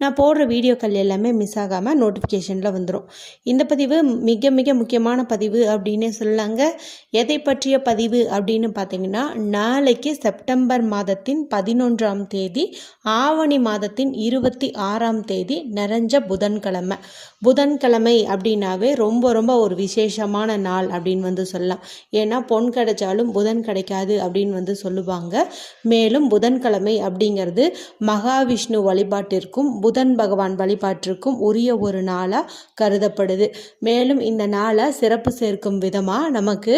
நான் போடுற வீடியோக்கள் எல்லாமே மிஸ் ஆகாமல் நோட்டிஃபிகேஷனில் வந்துடும் இந்த பதிவு மிக மிக முக்கியமான பதிவு அப்படின்னே சொல்லலாங்க. எதை பற்றிய பதிவு அப்படின்னு பார்த்தீங்கன்னா நாளைக்கு செப்டம்பர் மாதத்தின் பதினொன்றாம் தேதி ஆவணி மாதத்தின் இருபத்தி ஆறாம் தேதி நிறைஞ்ச புதன்கிழமை. புதன்கிழமை அப்படின்னாவே ரொம்ப ரொம்ப ஒரு விசேஷமான நாள் அப்படின்னு வந்து சொல்லலாம். ஏன்னா பொன் கிடைச்சாலும் புதன் கிடைக்காது அப்படின்னு வந்து சொல்லுவாங்க. மேலும் புதன்கிழமை அப்படிங்கிறது மகாவிஷ்ணு வழிபாட்டிற்கும் புதன் பகவான் வழிபாட்டிற்கும் உரிய ஒரு நாளாக கருதப்படுது. மேலும் இந்த நாளை சிறப்பு சேர்க்கும் விதமாக நமக்கு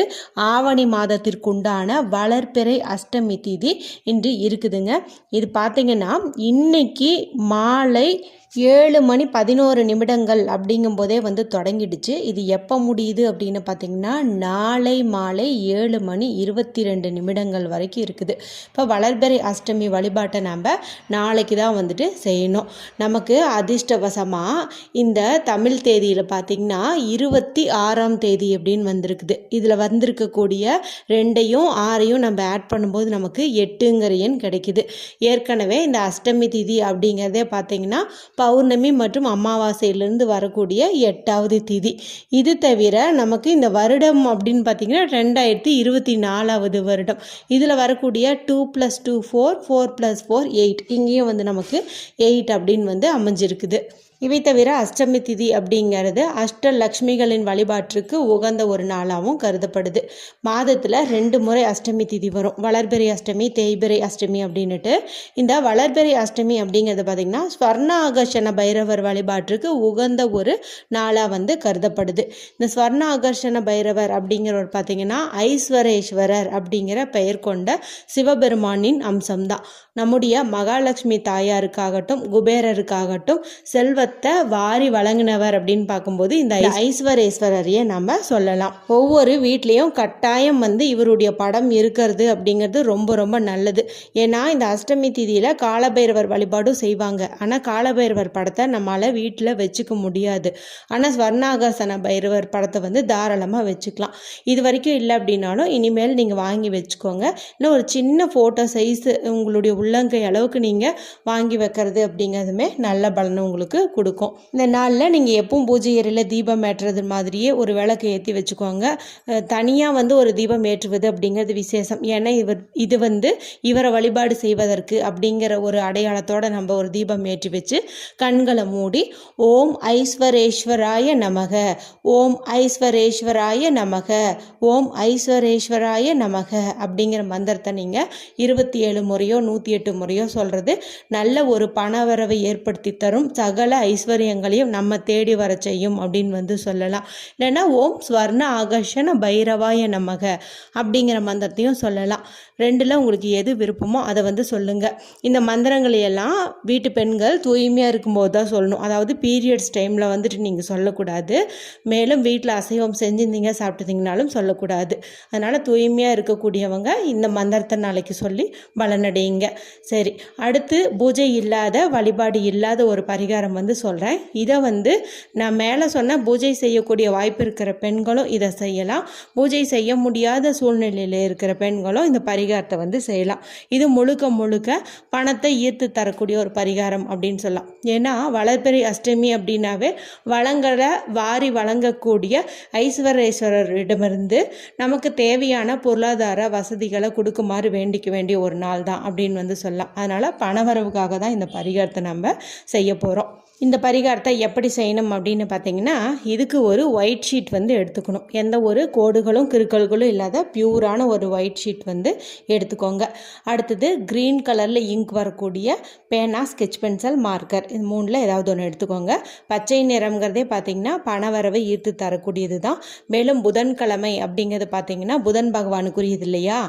ஆவணி மாதத்திற்குண்டான வளர்பிறை அஷ்டமி திதி இன்று இருக்குதுங்க. இது பார்த்திங்கன்னா இன்னைக்கு மாலை ஏழு மணி பதினோரு நிமிடங்கள் அப்படிங்கும்போதே வந்து தொடங்கிடுச்சு. இது எப்போ முடியுது அப்படின்னு பார்த்தீங்கன்னா நாளை மாலை ஏழு மணி இருபத்தி ரெண்டு நிமிடங்கள் வரைக்கும் இருக்குது. இப்போ வளர்பிறை அஷ்டமி வழிபாட்டை நம்ம நாளைக்கு தான் வந்துட்டு செய்யணும். நமக்கு அதிர்ஷ்டவசமாக இந்த தமிழ் தேதியில் பார்த்திங்கன்னா இருபத்தி ஆறாம் தேதி அப்படின்னு வந்திருக்குது. இதில் வந்திருக்கக்கூடிய ரெண்டையும் ஆறையும் நம்ம ஆட் பண்ணும்போது நமக்கு எட்டுங்கிற எண் கிடைக்குது. ஏற்கனவே இந்த அஷ்டமி திதி அப்படிங்கிறதே பார்த்திங்கன்னா பௌர்ணமி மற்றும் அமாவாசையிலேருந்து வரக்கூடிய எட்டாவது திதி. இது தவிர நமக்கு இந்த வருடம் அப்படின்னு பார்த்திங்கன்னா ரெண்டாயிரத்தி இருபத்தி நாலாவது வருடம். இதில் வரக்கூடிய two plus two four four plus four eight இங்கேயும் வந்து நமக்கு எயிட் அப்படின்னு வந்து அமைஞ்சிருக்குது. இவை தவிர அஷ்டமி திதி அப்படிங்கிறது அஷ்டலக்ஷ்மிகளின் வழிபாட்டிற்கு உகந்த ஒரு நாளாகவும் கருதப்படுது. மாதத்தில் ரெண்டு முறை அஷ்டமி திதி வரும். வளர்பிறை அஷ்டமி தேய்பிறை அஷ்டமி அப்படின்னுட்டு இந்த வளர்பிறை அஷ்டமி அப்படிங்கிறது பார்த்திங்கன்னா ஸ்வர்ண ஆகர்ஷண பைரவர் வழிபாட்டிற்கு உகந்த ஒரு நாளாக வந்து கருதப்படுது. இந்த ஸ்வர்ண ஆகர்ஷண பைரவர் அப்படிங்கிறவர் பார்த்திங்கன்னா ஐஸ்வரேஸ்வரர் அப்படிங்கிற பெயர் கொண்ட சிவபெருமானின் அம்சம்தான். நம்முடைய மகாலட்சுமி தாயாருக்காகட்டும் குபேரருக்காகட்டும் செல்வத்தை வாரி வழங்கினவர் அப்படின்னு பார்க்கும்போது இந்த ஐஸ்வரேஸ்வரரையே நம்ம சொல்லலாம். ஒவ்வொரு வீட்லேயும் கட்டாயம் வந்து இவருடைய படம் இருக்கிறது அப்படிங்கிறது ரொம்ப ரொம்ப நல்லது. ஏன்னா இந்த அஷ்டமி திதியில் காலபைரவர் வழிபாடும் செய்வாங்க. ஆனால் காலபைரவர் படத்தை நம்மளால் வீட்டில் வச்சுக்க முடியாது. ஆனால் ஸ்வர்ணாகாசன பைரவர் படத்தை வந்து தாராளமாக வச்சுக்கலாம். இது வரைக்கும் இல்லை அப்படின்னாலும் இனிமேல் நீங்கள் வாங்கி வச்சுக்கோங்க. இன்னும் ஒரு சின்ன ஃபோட்டோ சைஸ் உங்களுடைய உள்ளங்கை அளவுக்கு நீங்கள் வாங்கி வைக்கிறது அப்படிங்கிறதுமே நல்ல பலனை உங்களுக்கு கொடுக்கும். இந்த நாளில் நீங்கள் எப்பவும் பூஜை அறையில் தீபம் ஏற்றுறது மாதிரியே ஒரு விளக்கு ஏற்றி வச்சுக்கோங்க. தனியாக வந்து ஒரு தீபம் ஏற்றுவது அப்படிங்கிறது விசேஷம். ஏன்னா இவர் இது வந்து இவரை வழிபாடு செய்வதற்கு அப்படிங்கிற ஒரு அடையாளத்தோடு நம்ம ஒரு தீபம் ஏற்றி வச்சு கண்களை மூடி ஓம் ஐஸ்வரேஸ்வராய நமக ஓம் ஐஸ்வரேஸ்வராய நமக ஓம் ஐஸ்வரேஸ்வராய நமக அப்படிங்கிற மந்திரத்தை நீங்கள் இருபத்தி ஏழு முறையோ நூற்றி எட்டு முறையோ சொல்கிறது நல்ல ஒரு பணவரவை ஏற்படுத்தி தரும் சகல ஐஸ்வர்யங்களையும் நம்ம தேடி வர செய்யும் அப்படின்னு வந்து சொல்லலாம். இல்லைன்னா ஓம் ஸ்வர்ண ஆகர்ஷண பைரவாய நமக அப்படிங்கிற மந்திரத்தையும் சொல்லலாம். ரெண்டில் உங்களுக்கு எது விருப்பமோ அதை வந்து சொல்லுங்கள் இந்த மந்திரங்களை எல்லாம் வீட்டு பெண்கள் தூய்மையாக இருக்கும்போது தான் சொல்லணும். அதாவது பீரியட்ஸ் டைமில் வந்துட்டு நீங்கள் சொல்லக்கூடாது. மேலும் வீட்டில் அசைவம் செஞ்சுருந்தீங்க சாப்பிட்டுருந்தீங்கனாலும் சொல்லக்கூடாது. அதனால் தூய்மையாக இருக்கக்கூடியவங்க இந்த மந்திரத்தை நாளைக்கு சொல்லி பலனடையுங்க சரி அடுத்து பூஜை இல்லாத வழிபாடு இல்லாத ஒரு பரிகாரம் வந்து சொல்கிறேன் இதை வந்து நான் மேலே சொன்ன பூஜை செய்யக்கூடிய வாய்ப்பு இருக்கிற பெண்களும் இதை செய்யலாம். பூஜை செய்ய முடியாத சூழ்நிலையில் இருக்கிற பெண்களும் இந்த பரிகாரத்தை வந்து செய்யலாம். இது முழுக்க முழுக்க பணத்தை ஈர்த்து தரக்கூடிய ஒரு பரிகாரம் அப்படின்னு சொல்லலாம். ஏன்னா வளர்பெரி அஷ்டமி அப்படின்னாவே வளங்களை வாரி வழங்கக்கூடிய ஐஸ்வரேஸ்வரரிடமிருந்து நமக்கு தேவையான பொருளாதார வசதிகளை கொடுக்குமாறு வேண்டிக்க வேண்டிய ஒரு நாள் தான் அப்படின்னு வந்து சொல்லலாம். அதனால் பணவரவுக்காக தான் இந்த பரிகாரத்தை நம்ம செய்ய போகிறோம் இந்த பரிகாரத்தை எப்படி செய்யணும் அப்படின்னு பார்த்தீங்கன்னா இதுக்கு ஒரு ஒயிட் ஷீட் வந்து எடுத்துக்கணும். எந்த ஒரு கோடுகளும் கிருக்கல்களும் இல்லாத பியூரான ஒரு ஒயிட் ஷீட் வந்து எடுத்துக்கோங்க. அடுத்தது க்ரீன் கலரில் இங்க் வரக்கூடிய பேனா ஸ்கெச் பென்சில் மார்க்கர் இது மூணில் ஏதாவது ஒன்று எடுத்துக்கோங்க. பச்சை நிறம்ங்கிறதே பார்த்தீங்கன்னா பணவரவை ஈர்த்து தரக்கூடியது தான். மேலும் புதன்கிழமை அப்படிங்கிறது பார்த்தீங்கன்னா புதன் பகவானுக்குரியது இல்லையா?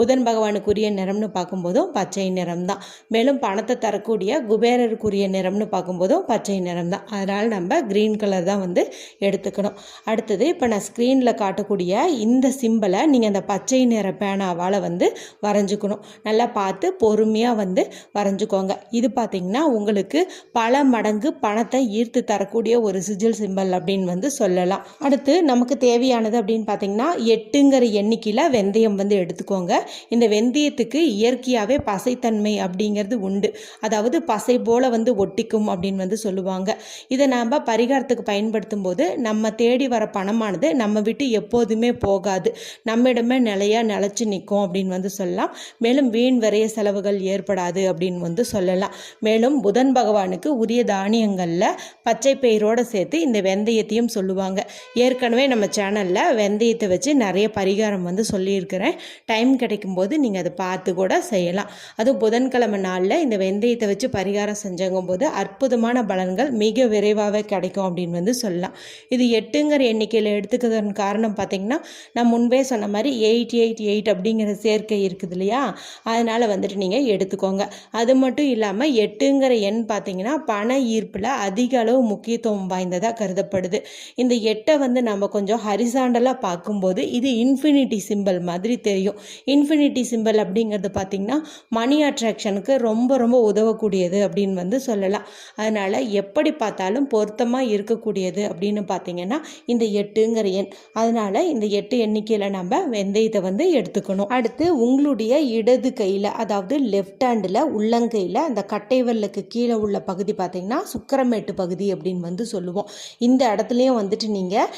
புதன் பகவானுக்குரிய நிறம்னு பார்க்கும்போதும் பச்சை நிறம் தான் மேலும் பணத்தை தரக்கூடிய குபேரருக்குரிய நிறம்னு பார்க்கும்போதும் பச்சை நிறம் தான். அதனால் நம்ம க்ரீன் கலர் தான் வந்து எடுத்துக்கணும். அடுத்தது இப்போ நான் ஸ்க்ரீனில் காட்டக்கூடிய இந்த சிம்பிளை நீங்கள் அந்த பச்சை நிற பேனாவால் வந்து வரைஞ்சிக்கணும். நல்லா பார்த்து பொறுமையாக வந்து வரைஞ்சிக்கோங்க. இது பார்த்திங்கன்னா உங்களுக்கு பல மடங்கு பணத்தை ஈர்த்து தரக்கூடிய ஒரு சிஜில் சிம்பல் அப்படின்னு வந்து சொல்லலாம். அடுத்து நமக்கு தேவையானது அப்படின்னு பார்த்தீங்கன்னா எட்டுங்கிற எண்ணிக்கையில் வெந்தயம் வந்து எடுத்துக்கோங்க. இந்த வெந்தயத்துக்கு இயற்கையாகவே பசைத்தன்மை அப்படிங்கிறது உண்டு. அதாவது பசை போல் வந்து ஒட்டிக்கும் அப்படின்னு வந்து சொல்லுவாங்க. இதை நாம் பரிகாரத்துக்கு பயன்படுத்தும் போது நம்ம தேடி வர பணமானது நம்ம விட்டு எப்போதுமே போகாது. நம்மிடமே நிலையாக நிலச்சி நிற்கும் அப்படின்னு வந்து சொல்லலாம். மேலும் வீண் விரைய செலவுகள் ஏற்படாது அப்படின்னு வந்து சொல்லலாம். மேலும் புதன் பகவானுக்கு உரிய தானியங்களில் பச்சை பயிரோடு சேர்த்து இந்த வெந்தயத்தையும் சொல்லுவாங்க. ஏற்கனவே நம்ம சேனலில் வெந்தயத்தை வச்சு நிறைய பரிகாரம் வந்து சொல்லியிருக்கிறேன். டைம் கிடைக்கும்போது நீங்கள் அதை பார்த்து கூட செய்யலாம். அதுவும் புதன்கிழமை நாளில் இந்த வெந்தயத்தை வச்சு பரிகாரம் செஞ்சங்கும் போது அற்புதமான பலன்கள் மிக விரைவாகவே கிடைக்கும் அப்படின்னு வந்து சொல்லலாம். இது எட்டுங்கிற எண்ணிக்கையில் எடுத்துக்கிறதன் காரணம் பார்த்திங்கன்னா நான் முன்பே சொன்ன மாதிரி எயிட் எயிட் எயிட் அப்படிங்கிற சேர்க்கை இருக்குது இல்லையா? அதனால் வந்துட்டு நீங்கள் எடுத்துக்கோங்க. அது மட்டும் இல்லாமல் எட்டுங்கிற எண் பார்த்தீங்கன்னா பண ஈர்ப்பில் அதிக அளவு முக்கியத்துவம் வாய்ந்ததாக கருதப்படுது. இந்த எட்டை வந்து நம்ம கொஞ்சம் ஹரிசாண்டலாக பார்க்கும்போது இது இன்ஃபினிட்டி சிம்பிள் மாதிரி தெரியும். இன்ஃபினிட்டி சிம்பிள் அப்படிங்கிறது பார்த்திங்கன்னா மணி அட்ராக்ஷனுக்கு ரொம்ப ரொம்ப உதவக்கூடியது அப்படின்னு வந்து சொல்லலாம். அதனால் எப்படி பார்த்தாலும் பொருத்தமாக இருக்கக்கூடியது அப்படின்னு பார்த்தீங்கன்னா இந்த எட்டுங்கிற எண். அதனால் இந்த எட்டு எண்ணிக்கையில் நம்ம வெந்தயத்தை வந்து எடுத்துக்கணும். அடுத்து உங்களுடைய இடது கையில் அதாவது லெஃப்ட் ஹேண்டில் உள்ளங்கையில் அந்த கட்டைவல்லுக்கு கீழே உள்ள பகுதி பார்த்திங்கன்னா சுக்கரமேட்டு பகுதி அப்படின்னு வந்து சொல்லுவோம். இந்த இடத்துலையும் வந்துட்டு நீங்கள்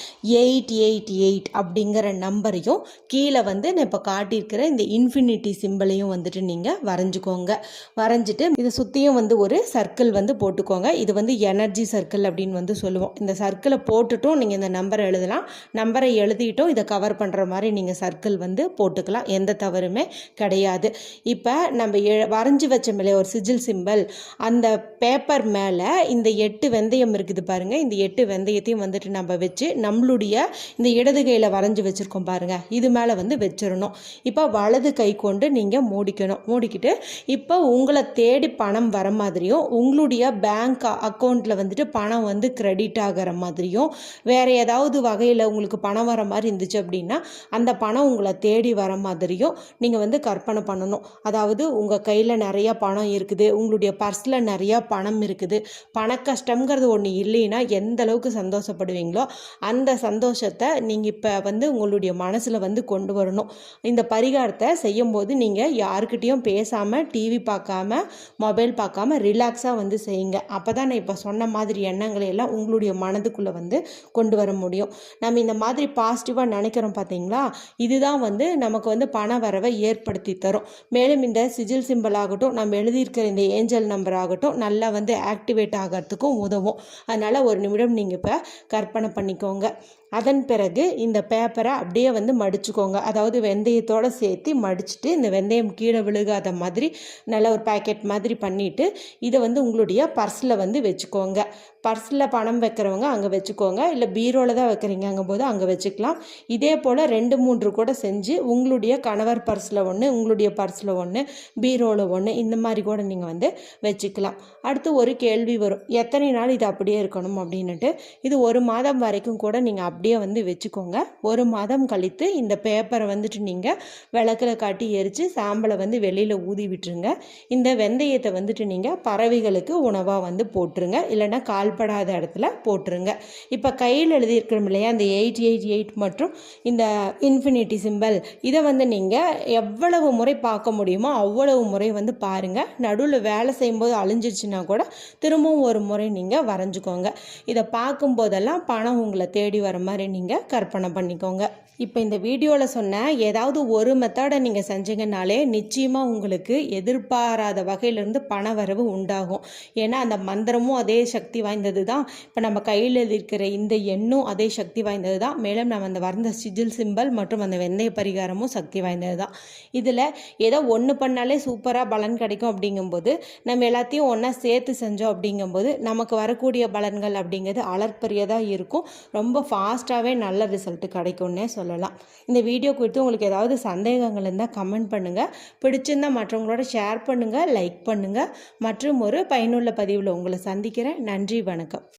எயிட் எயிட் எயிட் அப்படிங்கிற நம்பரையும் கீழே வந்து நான் இப்போ காட்டியிருக்கிற இந்த இன்ஃபினிட்டி சிம்பிளையும் வந்துட்டு நீங்கள் வரைஞ்சிக்கோங்க. வரைஞ்சிட்டு இதை சுற்றியும் வந்து ஒரு சர்க்கிள் வந்து போட்டுக்கோங்க. இது வந்து எனர்ஜி சர்க்கிள் அப்படின்னு வந்து சொல்லுவோம். இந்த சர்க்கிளை போட்டுட்டும் நீங்கள் இந்த நம்பரை எழுதலாம். நம்பரை எழுதிட்டும் இதை கவர் பண்ணுற மாதிரி நீங்கள் சர்க்கிள் வந்து போட்டுக்கலாம். எந்த தவறுமே கிடையாது. இப்போ நம்ம எ- வரைஞ்சி வச்ச மேலே ஒரு சிஜில் சிம்பிள் அந்த பேப்பர் மேலே இந்த எட்டு வெந்தயம் இருக்குது பாருங்கள் இந்த எட்டு வெந்தயத்தையும் வந்துட்டு நம்ம வச்சு நம்மளுடைய இந்த இடது கையில் வரைஞ்சி வச்சுருக்கோம் பாருங்கள் இது மேலே வந்து வச்சிடணும். இப்போ வலது கை கொண்டு நீங்கள் மூடிக்கணும். மூடிக்கிட்டு இப்போ உங்களை தேடி பணம் வர மாதிரியும் உங்களுடைய பேங்க் அக்கௌண்ட்டில் வந்துட்டு பணம் வந்து கிரெடிட் ஆகிற மாதிரியும் வேறு ஏதாவது வகையில் உங்களுக்கு பணம் வர மாதிரி இருந்துச்சு அப்படின்னா அந்த பணம் உங்களை தேடி வர மாதிரியும் நீங்கள் வந்து கற்பனை பண்ணணும். அதாவது உங்கள் கையில் நிறையா பணம் இருக்குது உங்களுடைய பர்ஸில் நிறையா பணம் இருக்குது பண கஷ்டங்கிறது ஒன்று இல்லைன்னா எந்த அளவுக்கு சந்தோஷப்படுவீங்களோ அந்த சந்தோஷத்தை நீங்கள் இப்போ வந்து உங்களுடைய மனசில் வந்து கொண்டு வரணும். இந்த பரிகாரத்தை செய்யும்போது நீங்கள் யாருக்கிட்டேயும் பேசாமல் டிவி பார்க்காம மொபைல் பார்க்காம ரிலாக்ஸாக வந்து செய்யுங்க. அப்போ தான் நான் இப்போ சொன்ன மாதிரி எண்ணங்களை எல்லாம் உங்களுடைய மனதுக்குள்ளே வந்து கொண்டு வர முடியும். நம்ம இந்த மாதிரி பாசிட்டிவாக நினைக்கிறோம் பார்த்தீங்களா இதுதான் வந்து நமக்கு வந்து பண வரவை ஏற்படுத்தி தரும். மேலும் இந்த சிஜில் சிம்பிள் ஆகட்டும் நம்ம எழுதியிருக்கிற இந்த ஏஞ்சல் நம்பர் ஆகட்டும் நல்லா வந்து ஆக்டிவேட் ஆகிறதுக்கும் உதவும். அதனால் ஒரு நிமிடம் நீங்கள் இப்போ கற்பனை பண்ணிக்கோங்க. அதன் பிறகு இந்த பேப்பரை அப்படியே வந்து மடிச்சுக்கோங்க. அதாவது வெந்தயத்தோடு சேர்த்து மடிச்சுட்டு இந்த வெந்தயம் கீழே விழுகாத மாதிரி நல்ல ஒரு பேக்கெட் மாதிரி பண்ணிவிட்டு இதை வந்து உங்களுடைய பர்ஸில் வந்து வச்சுக்கோங்க. பர்ஸில் பணம் வைக்கிறவங்க அங்கே வச்சுக்கோங்க. இல்லை பீரோவில் தான் வைக்கிறீங்க போது அங்கே வச்சுக்கலாம். இதே போல் ரெண்டு மூன்று கூட செஞ்சு உங்களுடைய கணவர் பர்ஸில் ஒன்று உங்களுடைய பர்ஸில் ஒன்று பீரோவில் ஒன்று இந்த மாதிரி கூட நீங்கள் வந்து வச்சுக்கலாம். அடுத்து ஒரு கேள்வி வரும். எத்தனை நாள் இது அப்படியே இருக்கணும் அப்படின்னுட்டு. இது ஒரு மாதம் வரைக்கும் கூட நீங்கள் அப்படியே வந்து வச்சுக்கோங்க. ஒரு மாதம் கழித்து இந்த பேப்பரை வந்துட்டு நீங்கள் விளக்கில் காட்டி எரித்து சாம்பலை வந்து வெளியில் ஊதி விட்டுருங்க. இந்த வெந்தயத்தை வந்துட்டு நீங்கள் பறவைகளுக்கு உணவாக வந்து போட்டுருங்க. இல்லைன்னா கால்படாத இடத்துல போட்டுருங்க. இப்போ கையில் எழுதியிருக்கிறோம் இல்லையா? இந்த எயிட் எயிட் எயிட் மற்றும் இந்த இன்ஃபினிட்டி சிம்பல் இதை வந்து நீங்கள் எவ்வளவு முறை பார்க்க முடியுமோ அவ்வளவு முறை வந்து பாருங்கள் நடுவில் வேலை செய்யும்போது அழிஞ்சிருச்சுன்னா கூட திரும்பவும் ஒரு முறை நீங்கள் வரைஞ்சிக்கோங்க. இதை பார்க்கும்போதெல்லாம் பணம் உங்களை தேடி வர மாதிரி நீங்கள் கற்பனை பண்ணிக்கோங்க. இப்போ இந்த வீடியோவில் சொன்ன ஏதாவது ஒரு மெத்தடை நீங்கள் செஞ்சீங்கனாலே நிச்சயமாக உங்களுக்கு எதிர்பாராத வகையிலிருந்து பண வரவு உண்டாகும். ஏன்னா அந்த மந்திரமும் அதே சக்தி வாய்ந்தது தான் இப்போ நம்ம கையில் இருக்கிற இந்த எண்ணும் அதே சக்தி வாய்ந்தது தான் மேலும் நம்ம அந்த வரைந்த சிஜில் சிம்பல் மற்றும் அந்த வெந்தய பரிகாரமும் சக்தி வாய்ந்தது தான் இதில் ஏதோ ஒன்று பண்ணாலே சூப்பராக பலன் கிடைக்கும் அப்படிங்கும்போது நம்ம எல்லாத்தையும் ஒன்றா சேர்த்து செஞ்சோம் அப்படிங்கும்போது நமக்கு வரக்கூடிய பலன்கள் அப்படிங்கிறது அளற்பரியதாக இருக்கும். ரொம்ப ஃபாஸ்ட் ஃபாஸ்ட்டாகவே நல்ல ரிசல்ட் கிடைக்கும்னே சொல்லலாம். இந்த வீடியோ குறித்து உங்களுக்கு ஏதாவது சந்தேகங்கள் இருந்தால் கமெண்ட் பண்ணுங்கள் பிடிச்சிருந்தால் மற்றவங்களோட ஷேர் பண்ணுங்கள் லைக் பண்ணுங்கள் மற்றும் ஒரு பயனுள்ள பதிவில் உங்களை சந்திக்கிறேன். நன்றி வணக்கம்.